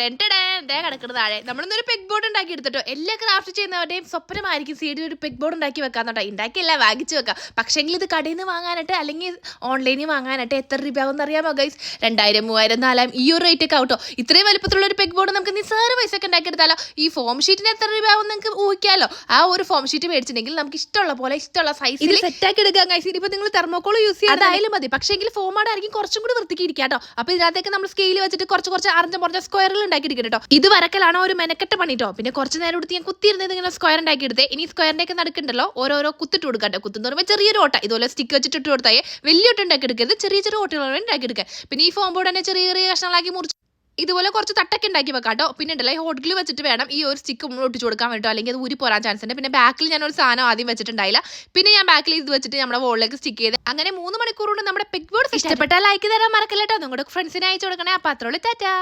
ദേ കിടക്കുന്നത് താഴെ. നമ്മളിന്നൊരു peg board ഉണ്ടാക്കി എടുത്തിട്ടോ. എല്ലാ ക്രാഫ്റ്റ് ചെയ്യുന്നവരുടെയും സ്വപ്നമായിരിക്കും സീഡിൽ ഒരു പെഗ് ബോർഡ് ഉണ്ടാക്കി വെക്കാൻ തോട്ടെ ഉണ്ടാക്കിയല്ല വാങ്ങിച്ചു വെക്കാം. പക്ഷേങ്കിൽ ഇത് കടയിൽ നിന്ന് വാങ്ങാനായിട്ട് അല്ലെങ്കിൽ ഓൺലൈനിൽ വാങ്ങാനായിട്ട് എത്ര രൂപയാവും അറിയാമോ ഗൈസ് രണ്ടായിരം മൂവായിരം നാലായിരം ഈ ഒരു റേറ്റ് ഒക്കെ ആവട്ടോ ഇത്രയും വലുപ്പത്തിലുള്ള ഒരു പെഗ് ബോർഡ് നമുക്ക് നിസ്സാര പൈസ ഒക്കെ ഉണ്ടാക്കി എടുത്താലോ ഈ ഫോം ഷീറ്റിന് എത്ര രൂപയാവും നിങ്ങൾക്ക് ഊഹിക്കാലോ? ആ ഒരു ഫോം ഷീറ്റ് മേടിച്ചിട്ടുണ്ടെങ്കിൽ നമുക്ക് ഇഷ്ടമുള്ള പോലെ ഇഷ്ടമുള്ള സൈസിൽ സെറ്റ് ആക്കി എടുക്കാം ഗൈസ് ഇപ്പൊ നിങ്ങൾ തെർമോക്കോൾ യൂസ് ചെയ്യാൻ അതായാലും മതി. പക്ഷേങ്കിൽ ഫോം ആടായിരിക്കും കുറച്ചും കൂടി വൃത്തിക്ക് ഇരിക്കാം കേട്ടോ. അപ്പൊ ഇതിനകത്തേക്ക് നമ്മൾ സ്കെയിൽ വെച്ചിട്ട് കുറച്ച് കുറച്ച് അറിഞ്ഞ കുറച്ച് സ്ക്വയറുകൾ ഉണ്ടാക്കി എടുക്കണം കേട്ടോ ഇത് വരക്കലാണോ ഒരു മെനക്കെട്ട് പണിട്ടോ പിന്നെ കുറച്ച് നേരം എടുത്ത് ഞാൻ കുത്തിയിരുന്നത് ഇങ്ങനെ സ്ക്വയർ ഉണ്ടാക്കി എടുത്തേ ഇനി സ്ക്വയറിന്റെ നടുക്കുണ്ടല്ലോ. ഓരോരോ കുത്തിട്ട് കൊടുക്കട്ടെ. കുത്തുന്ന പറയുമ്പോൾ ചെറിയൊരു ഓട്ട. ഇതുപോലെ സ്റ്റിക്ക് വെച്ചിട്ട് ഇട്ട് കൊടുത്തായേ വലിയ ഒട്ട് ഉണ്ടാക്കി എടുക്കരുത് ചെറിയ ചെറിയ ഓട്ടകൾ ഉണ്ടാക്കി എടുക്കുക പിന്നെ ഈ ഫോം ബോർഡ് തന്നെ ചെറിയ ചെറിയ കഷ്ണങ്ങളാക്കി മുറിച്ച് ഇതുപോലെ കുറച്ച് തട്ടൊക്കെ ഉണ്ടാക്കി വെക്കാം കേട്ടോ പിന്നെ ഉണ്ടല്ലോ ഈ ഹോട്ട് ഗ്ലൂ വെച്ചിട്ട് വേണം ഈ ഒരു സ്റ്റിക്ക് ഒട്ടിച്ചു കൊടുക്കാൻ വേണ്ടോ അല്ലെങ്കിൽ അത് ഊരി പോരാൻ ചാൻസ് ഉണ്ട്. പിന്നെ ബാക്കിൽ ഞാൻ ഒരു സാധനം ആദ്യം വെച്ചിട്ടുണ്ടായില്ല. പിന്നെ ഞാൻ ബാക്കിൽ ഇത് വെച്ചിട്ട് നമ്മുടെ വോളിലേക്ക് സ്റ്റിക്ക് ചെയ്ത് അങ്ങനെ മൂന്ന് മണിക്കൂർ കൊണ്ട് നമ്മുടെ പെഗ് ബോർഡ് ഇഷ്ടപ്പെട്ടാൽ ലൈക്ക് തരാൻ മറക്കല്ലേട്ടോ നിങ്ങളുടെ ഫ്രണ്ട്സിനെ അയച്ചു കൊടുക്കണേ. അപ്പോൾ അത്രയുള്ളൂ ടാറ്റാ.